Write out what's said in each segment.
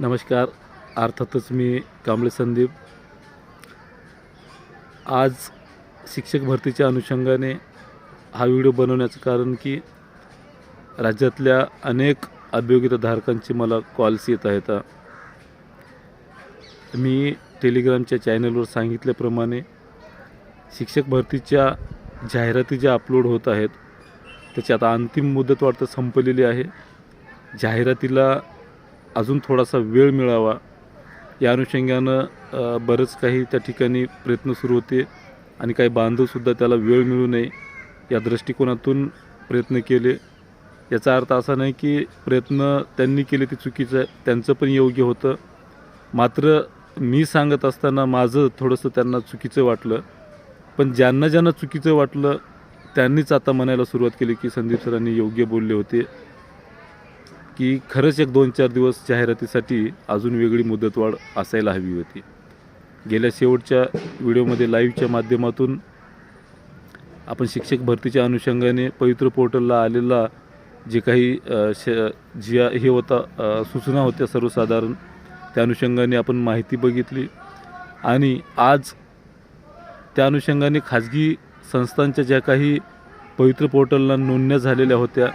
नमस्कार अर्थातच मी कांबळे संदीप. आज शिक्षक भरतीच्या अनुषंगाने हा व्हिडिओ बनवण्याचं कारण की राज्यातल्या अनेक अभियोगिताधारकांचे मला कॉल्स येत आहेत. मी टेलिग्रामच्या चॅनलवर सांगितल्याप्रमाणे शिक्षक भरतीच्या जाहिराती ज्या अपलोड होत आहेत त्याची आता अंतिम मुदत वाटतं संपलेली आहे. जाहिरातीला अजून थोडासा वेळ मिळावा. या अनुषंगानं बरंच काही त्या ठिकाणी प्रयत्न सुरू होते आणि काही बांधवसुद्धा त्याला वेळ मिळू नये या दृष्टिकोनातून प्रयत्न केले. याचा अर्थ असा नाही की प्रयत्न त्यांनी केले ते चुकीचं आहे त्यांचं पण योग्य होतं. मात्र मी सांगत असताना माझं थोडंसं त्यांना चुकीचं वाटलं. पण ज्यांना ज्यांना चुकीचं वाटलं त्यांनीच आता म्हणायला सुरुवात केली की संदीप सरांनी योग्य बोलले होते. की खरंच एक दोन चार दिवस जाहिरातीसाठी अजून वेगळी मुदतवाढ असायला हवी होती. गेल्या शेवटच्या व्हिडिओमध्ये लाईव्हच्या माध्यमातून आपण शिक्षक भरतीच्या अनुषंगाने पवित्र पोर्टलला आलेला जे काही श ज्या हे होता सूचना होत्या सर्वसाधारण त्या अनुषंगाने आपण माहिती बघितली. आणि आज त्या अनुषंगाने खाजगी संस्थांच्या ज्या काही पवित्र पोर्टलला नोंदण्या झालेल्या होत्या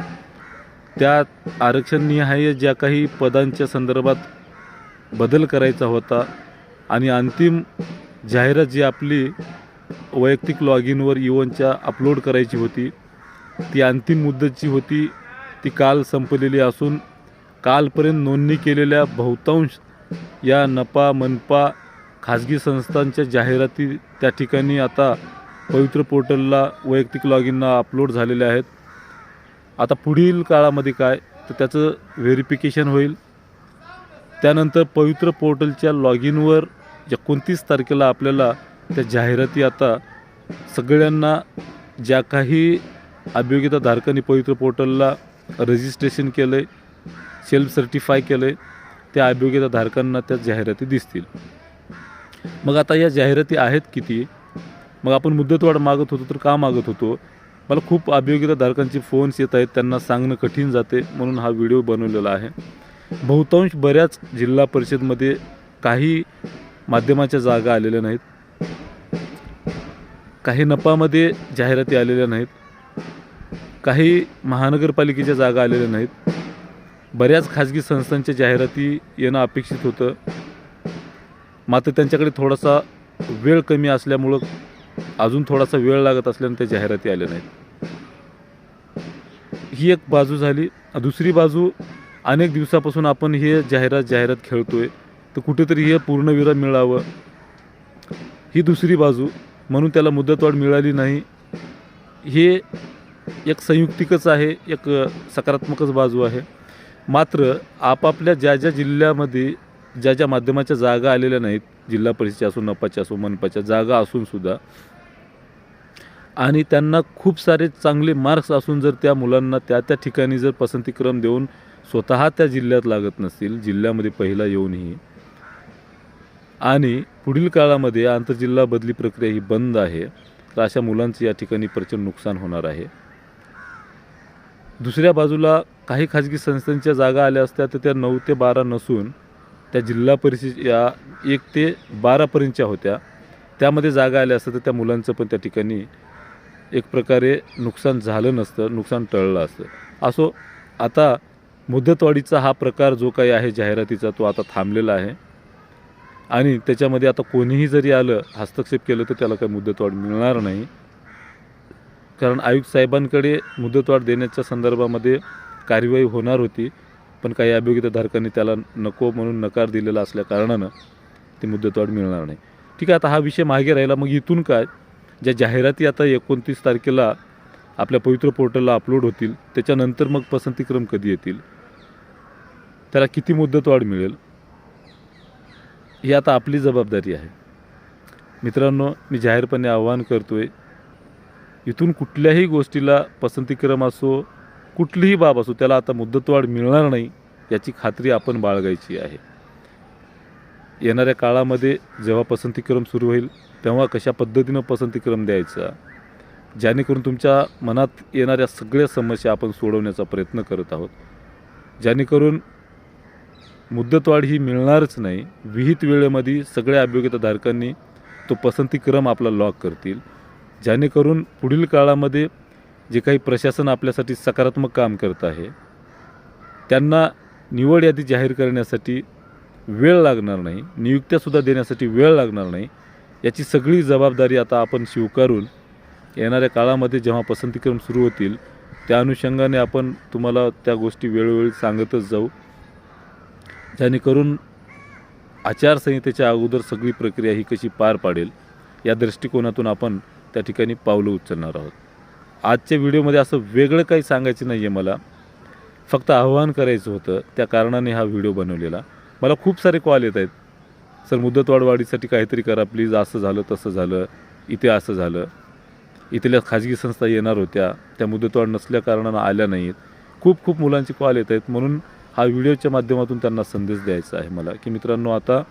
त्या आरक्षणनिहाय ज्या काही पदांच्या संदर्भात बदल करायचा होता आणि अंतिम जाहिरात जी आपली वैयक्तिक लॉग इनवर इवनच्या अपलोड करायची होती ती अंतिम मुद्दतची होती ती काल संपलेली असून कालपर्यंत नोंदणी केलेल्या बहुतांश या नपा मनपा खाजगी संस्थांच्या जाहिराती त्या ठिकाणी आता पवित्र पोर्टलला वैयक्तिक लॉग इनला अपलोड झालेल्या आहेत. आता पुढील काळामध्ये काय तर त्याचं व्हेरिफिकेशन होईल. त्यानंतर पवित्र पोर्टलच्या लॉग इनवर एकोणतीस तारखेला आपल्याला त्या जाहिराती आता सगळ्यांना ज्या काही अभियोगिताधारकांनी पवित्र पोर्टलला रजिस्ट्रेशन केलं आहे सेल्फ सर्टिफाय केलं आहे त्या अभियोगिताधारकांना त्या जाहिराती दिसतील. मग आता या जाहिराती आहेत किती? मग आपण मुदतवाढ मागत होतो तर का मागत होतो? मला खूप अभियोगिताधारकांचे फोन्स येत आहेत त्यांना सांगणं कठीण जाते म्हणून हा व्हिडिओ बनवलेला आहे. बहुतांश बऱ्याच जिल्हा परिषदमध्ये काही माध्यमाच्या जागा आलेल्या नाहीत. काही नपामध्ये जाहिराती आलेल्या नाहीत. काही महानगरपालिकेच्या जागा आलेल्या नाहीत. बऱ्याच खाजगी संस्थांच्या जाहिराती येणं अपेक्षित होतं. मात्र त्यांच्याकडे थोडासा वेळ कमी असल्यामुळं अजून थोडासा वेळ लागत असल्याने त्या जाहिराती आल्या नाहीत. ही एक बाजू झाली. दुसरी बाजू अनेक दिवसापासून आपण हे जाहिरात जाहिरात खेळतोय. तर कुठेतरी हे पूर्णविराम मिळावं. ही दुसरी बाजू म्हणून त्याला मुदतवाढ मिळाली नाही. हे एक संयुक्तिकच आहे एक सकारात्मकच बाजू आहे. मात्र आपापल्या ज्या ज्या जिल्ह्यामध्ये ज्या ज्या माध्यमाच्या जागा आलेल्या नाहीत जिल्हा परिषदेच्या असो नपाच्या असो मनपाच्या जागा असूनसुद्धा आणि त्यांना खूप सारे चांगले मार्क्स असून जर त्या मुलांना त्या त्या ठिकाणी जर पसंतीक्रम देऊन स्वतः त्या जिल्ह्यात लागत नसतील जिल्ह्यामध्ये पहिला येऊनही. आणि पुढील काळामध्ये आंतरजिल्हा बदली प्रक्रिया ही बंद आहे तर अशा मुलांचं या ठिकाणी प्रचंड नुकसान होणार आहे. दुसऱ्या बाजूला काही खाजगी संस्थांच्या जागा आल्या असत्या तर त्या नऊ ते बारा नसून त्या जिल्हा परिषद या एक ते बारापर्यंतच्या होत्या. त्यामध्ये जागा आल्या असत्या तर त्या मुलांचं पण त्या ठिकाणी एक प्रकारे नुकसान झालं नसतं नुकसान टळलं असतं. असो आता मुदतवाढीचा हा प्रकार जो काही आहे जाहिरातीचा तो आता थांबलेला आहे. आणि त्याच्यामध्ये आता कोणीही जरी आलं हस्तक्षेप केलं तर त्याला काही मुदतवाढ मिळणार नाही. कारण आयुक्त साहेबांकडे मुदतवाढ देण्याच्या संदर्भामध्ये कार्यवाही होणार होती पण काही अभियोगिताधारकांनी त्याला नको म्हणून नकार दिलेला असल्या कारणानं ती मुदतवाढ मिळणार नाही. ठीक आहे आता हा विषय मागे राहिला मग इथून काय? ज्या जाहिराती आता एकोणतीस तारखेला आपल्या पवित्र पोर्टलला अपलोड होतील त्याच्यानंतर मग पसंतीक्रम कधी येतील? त्याला किती मुदतवाढ मिळेल? ही आता आपली जबाबदारी आहे. मित्रांनो मी जाहीरपणे आवाहन करतो आहे इथून कुठल्याही गोष्टीला पसंतीक्रम असो कुठलीही बाब असो त्याला आता मुदतवाढ मिळणार नाही याची खात्री आपण बाळगायची आहे. येणाऱ्या काळामध्ये जेव्हा पसंतीक्रम सुरू होईल तेव्हा कशा पद्धतीनं पसंतीक्रम द्यायचा? जेणेकरून तुमच्या मनात येणाऱ्या सगळ्या समस्या आपण सोडवण्याचा प्रयत्न करत आहोत. जेणेकरून मुदतवाढ ही मिळणारच नाही. विहित वेळेमध्ये सगळ्या अभियोग्यताधारकांनी तो पसंतीक्रम आपला लॉक करतील. जेणेकरून पुढील काळामध्ये जे काही प्रशासन आपल्यासाठी सकारात्मक काम करत आहे त्यांना निवड यादी जाहीर करण्यासाठी वेळ लागणार नाही. नियुक्त्यासुद्धा देण्यासाठी वेळ लागणार नाही. याची सगळी जबाबदारी आता आपण स्वीकारून येणाऱ्या काळामध्ये जेव्हा पसंतीक्रम सुरू होतील त्या अनुषंगाने आपण तुम्हाला त्या गोष्टी वेळोवेळी सांगतच जाऊ. जेणेकरून आचारसंहितेच्या अगोदर सगळी प्रक्रिया ही कशी पार पाडेल या दृष्टिकोनातून आपण त्या ठिकाणी पावलं उचलणार आहोत. आजच्या व्हिडिओमध्ये असं वेगळं काही सांगायचं नाही आहे मला. फक्त आव्हान करायचं होतं त्या कारणाने हा व्हिडिओ बनवलेला. मला खूप सारे कॉल येत आहेत. सर मुदतवाढ वाढीसाठी काहीतरी करा प्लीज असं झालं तसं झालं इथे असं झालं. इथल्या खाजगी संस्था येणार होत्या त्या मुदतवाढ नसल्या कारणानं आल्या नाहीत. खूप खूप मुलांचे कॉल येत आहेत म्हणून हा व्हिडिओच्या माध्यमातून त्यांना संदेश द्यायचा आहे मला की मित्रांनो आता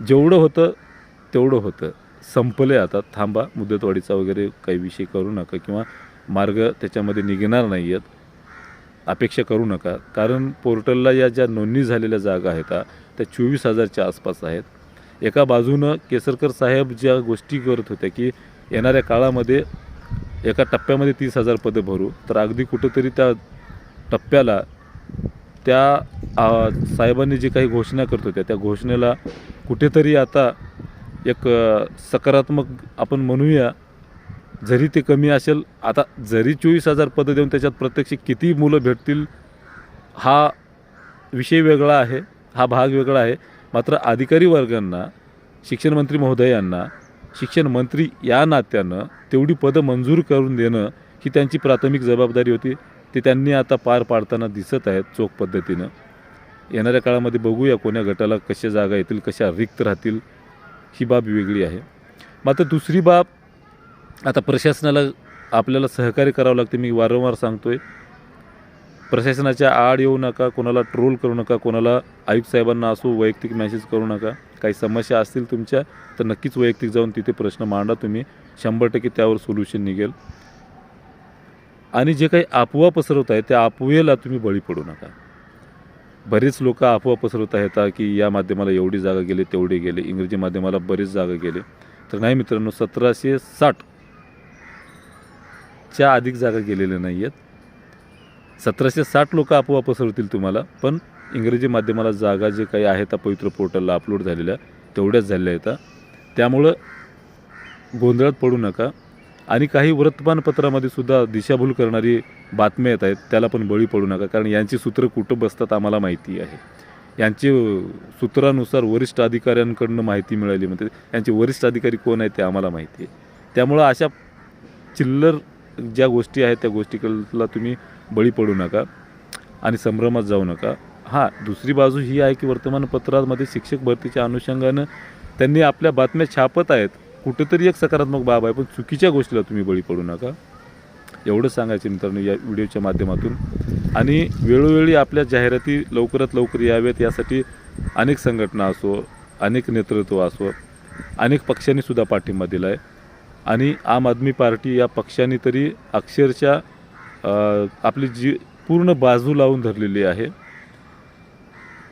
जेवढं होतं तेवढं होतं. संपले आता थांबा मुदतवाढीचा वगैरे काही विषय करू नका किंवा मार्ग त्याच्यामध्ये निघणार नाही आहेत अपेक्षा करू नका. कारण पोर्टलला या ज्या नोंदणी झालेल्या जागा आहेत त्या चोवीस हजारच्या आसपास आहेत. एका बाजूनं केसरकर साहेब ज्या गोष्टी करत होत्या की येणाऱ्या काळामध्ये एका टप्प्यामध्ये तीस हजार पदं भरू तर अगदी कुठंतरी त्या टप्प्याला त्या साहेबांनी जी काही घोषणा करत होत्या त्या घोषणेला कुठेतरी आता एक सकारात्मक आपण म्हणूया जरी ते कमी असेल आता जरी चोवीस हजार पदं देऊन त्याच्यात प्रत्यक्ष किती मुलं भेटतील हा विषय वेगळा आहे हा भाग वेगळा आहे मात्र अधिकारी वर्गांना शिक्षणमंत्री महोदयांना शिक्षण मंत्री या नात्यानं तेवढी पदं मंजूर करून देणं ही त्यांची प्राथमिक जबाबदारी होती. ते त्यांनी आता पार पाडताना दिसत आहेत चोख पद्धतीनं. येणाऱ्या काळामध्ये बघूया कोण्या गटाला कशा जागा येतील कशा रिक्त राहतील ही बाब वेगळी आहे. मात्र दुसरी बाब आता प्रशासनाला आपल्याला सहकार्य करावं लागते मी वारंवार सांगतो आहे प्रशासनाच्या आड येऊ नका कोणाला ट्रोल करू नका कोणाला आयुक्त साहेबांना असो वैयक्तिक मेसेज करू नका. काही समस्या असतील तुमच्या तर नक्कीच वैयक्तिक जाऊन तिथे प्रश्न मांडा तुम्ही. शंभर टक्के त्यावर सोल्युशन निघेल. आणि जे काही अफवा पसरवत आहे त्या अफवेला तुम्ही बळी पडू नका. बरेच लोक अफवा पसरवत आहेत की या माध्यमाला एवढी जागा गेली तेवढी गेली. इंग्रजी माध्यमाला बरीच जागा गेली. तर नाही मित्रांनो सतराशे साठच्या अधिक जागा गेलेल्या नाही आहेत सतराशे साठ लोक आपोआप पसरवतील तुम्हाला पण इंग्रजी माध्यमाला जागा जे काही आहेत त्या पवित्र पोर्टलला अपलोड झालेल्या तेवढ्याच झालेल्या आहेत. त्यामुळं गोंधळात पडू नका. आणि काही वर्तमानपत्रामध्ये सुद्धा दिशाभूल करणारी बातम्या येत आहेत त्याला पण बळी पडू नका कारण यांची सूत्र कुठं बसतात आम्हाला माहिती आहे. यांचे सूत्रानुसार वरिष्ठ अधिकाऱ्यांकडनं माहिती मिळाली म्हणजे यांचे वरिष्ठ अधिकारी कोण आहेत ते आम्हाला माहिती आहे. त्यामुळं अशा चिल्लर ज्या गोष्टी आहेत त्या गोष्टीला तुम्ही बळी पडू नका आणि संभ्रमात जाऊ नका. हां दुसरी बाजू ही आहे की वर्तमानपत्रामध्ये शिक्षक भरतीच्या अनुषंगानं त्यांनी आपल्या बातम्या छापत आहेत. कुठेतरी एक सकारात्मक बाब आहे पण चुकीच्या गोष्टीला तुम्ही बळी पडू नका. एवढं सांगायचं मित्रांनो या व्हिडिओच्या माध्यमातून. आणि वेळोवेळी आपल्या जाहिराती लवकरात लवकर याव्यात यासाठी अनेक संघटना असो अनेक नेतृत्व असो अनेक पक्षांनीसुद्धा पाठिंबा दिला आहे आणि आम आदमी पार्टी या पक्षाने तरी अक्षरशः आपली जी पूर्ण बाजू लावून धरलेली आहे.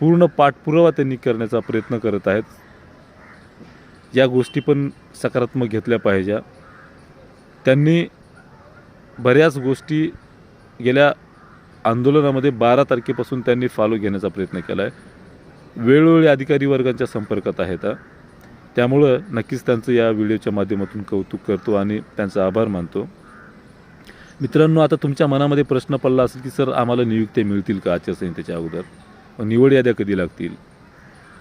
पूर्ण पाठपुरावा त्यांनी करण्याचा प्रयत्न करत आहेत. या गोष्टी पण सकारात्मक घेतल्या पाहिजे. त्यांनी बऱ्याच गोष्टी गेल्या आंदोलनामध्ये बारा तारखेपासून त्यांनी फॉलो घेण्याचा प्रयत्न केला आहे वेळोवेळी अधिकारी वर्गांच्या संपर्कात आहेत. त्यामुळं नक्कीच त्यांचं या व्हिडिओच्या माध्यमातून कौतुक करतो आणि त्यांचा आभार मानतो. मित्रांनो आता तुमच्या मनामध्ये प्रश्न पडला असेल की सर आम्हाला नियुक्त्या मिळतील का आचारसंहितेच्या अगोदर? निवड याद्या कधी लागतील?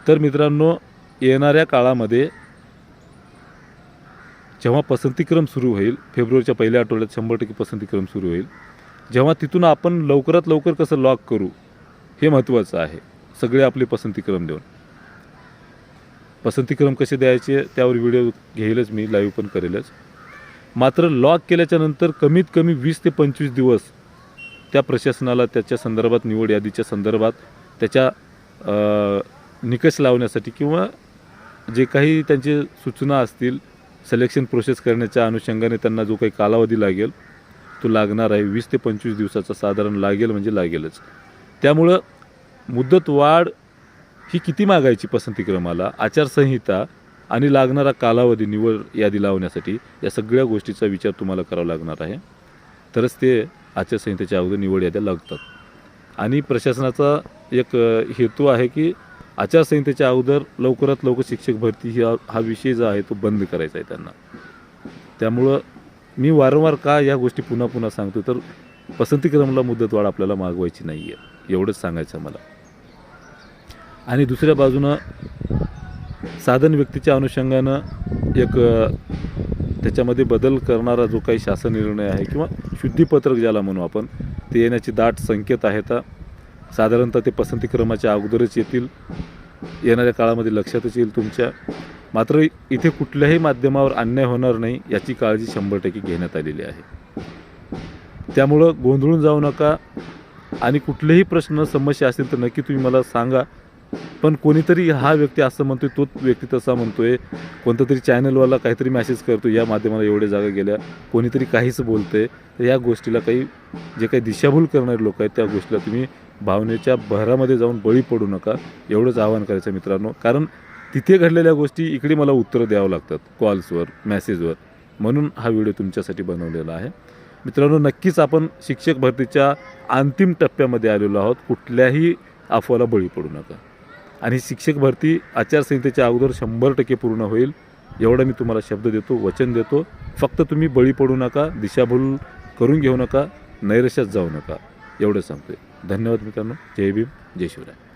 तर मित्रांनो येणाऱ्या काळामध्ये जेव्हा पसंतीक्रम सुरू होईल फेब्रुवारीच्या पहिल्या आठवड्यात शंभर टक्के पसंतीक्रम सुरू होईल जेव्हा तिथून आपण लवकरात लवकर कसं लॉक करू हे महत्त्वाचं आहे. सगळे आपले पसंतीक्रम देऊन. पसंतीक्रम कसे द्यायचे त्यावर व्हिडिओ घेईलच मी लाईव्ह पण करेलच. मात्र लॉक केल्याच्यानंतर कमीत कमी वीस ते पंचवीस दिवस त्या प्रशासनाला त्याच्या संदर्भात निवड यादीच्या संदर्भात त्याच्या निकष लावण्यासाठी किंवा जे काही त्यांचे सूचना असतील सिलेक्शन प्रोसेस करण्याच्या अनुषंगाने त्यांना जो काही कालावधी लागेल तो लागणार आहे. वीस ते पंचवीस दिवसाचा साधारण लागेल म्हणजे लागेलच. त्यामुळं मुदत वाढ ही किती मागायची पसंती क्रमाला? आचारसंहिता आणि लागणारा कालावधी निवड यादी लावण्यासाठी या सगळ्या गोष्टीचा विचार तुम्हाला करावा लागणार आहे. तरच ते आचारसंहितेच्या अगोदर निवड याद्या लागतात. आणि प्रशासनाचा एक हेतू आहे की आचारसंहितेच्या अगोदर लवकरात लवकर शिक्षक भरती ही हा- विषय जो आहे तो बंद करायचा आहे त्यांना. त्यामुळं मी वारंवार का या गोष्टी पुन्हा पुन्हा सांगतो तर पसंतीक्रमला मुदतवाढ आपल्याला मागवायची नाही आहे एवढंच सांगायचं मला. आणि दुसऱ्या बाजूनं साधन व्यक्तीच्या अनुषंगानं एक त्याच्यामध्ये बदल करणारा जो काही शासन निर्णय आहे किंवा शुद्धीपत्रक ज्याला म्हणू आपण ते येण्याची दाट संकेत आहेत. साधारणतः ते पसंतीक्रमाच्या अगोदरच येतील. येणाऱ्या काळामध्ये लक्षातच येईल तुमच्या. मात्र इथे कुठल्याही माध्यमावर अन्याय होणार नाही याची काळजी शंभर टक्के घेण्यात आलेली आहे. त्यामुळं गोंधळून जाऊ नका. आणि कुठलेही प्रश्न समस्या असतील तर नक्की तुम्ही मला सांगा. पण कोणीतरी हा व्यक्ती असं म्हणतोय तोच व्यक्ती तसा म्हणतोय. कोणतं तरी चॅनलवाला काहीतरी मेसेज करतो या माध्यमाला एवढ्या जागा गेल्या कोणीतरी काहीच बोलतंय. तर या गोष्टीला काही जे काही दिशाभूल करणारे लोक आहेत त्या गोष्टीला तुम्ही भावनेच्या भरामध्ये जाऊन बळी पडू नका. एवढंच आवाहन करायचं मित्रांनो. कारण तिथे घडलेल्या गोष्टी इकडे मला उत्तरं द्यावं लागतात कॉल्सवर मेसेजवर म्हणून हा व्हिडिओ तुमच्यासाठी बनवलेला आहे. मित्रांनो नक्कीच आपण शिक्षक भरतीच्या अंतिम टप्प्यामध्ये आलेलो आहोत. कुठल्याही अफवाला बळी पडू नका. आणि शिक्षक भरती आचारसंहितेच्या अगोदर शंभर टक्के पूर्ण होईल. एवढा मी तुम्हाला शब्द देतो वचन देतो. फक्त तुम्ही बळी पडू नका दिशाभूल करून घेऊ नका नैरश्यात जाऊ नका. एवढं सांगतोय. धन्यवाद मित्रांनो. जय भीम जय शिवराय.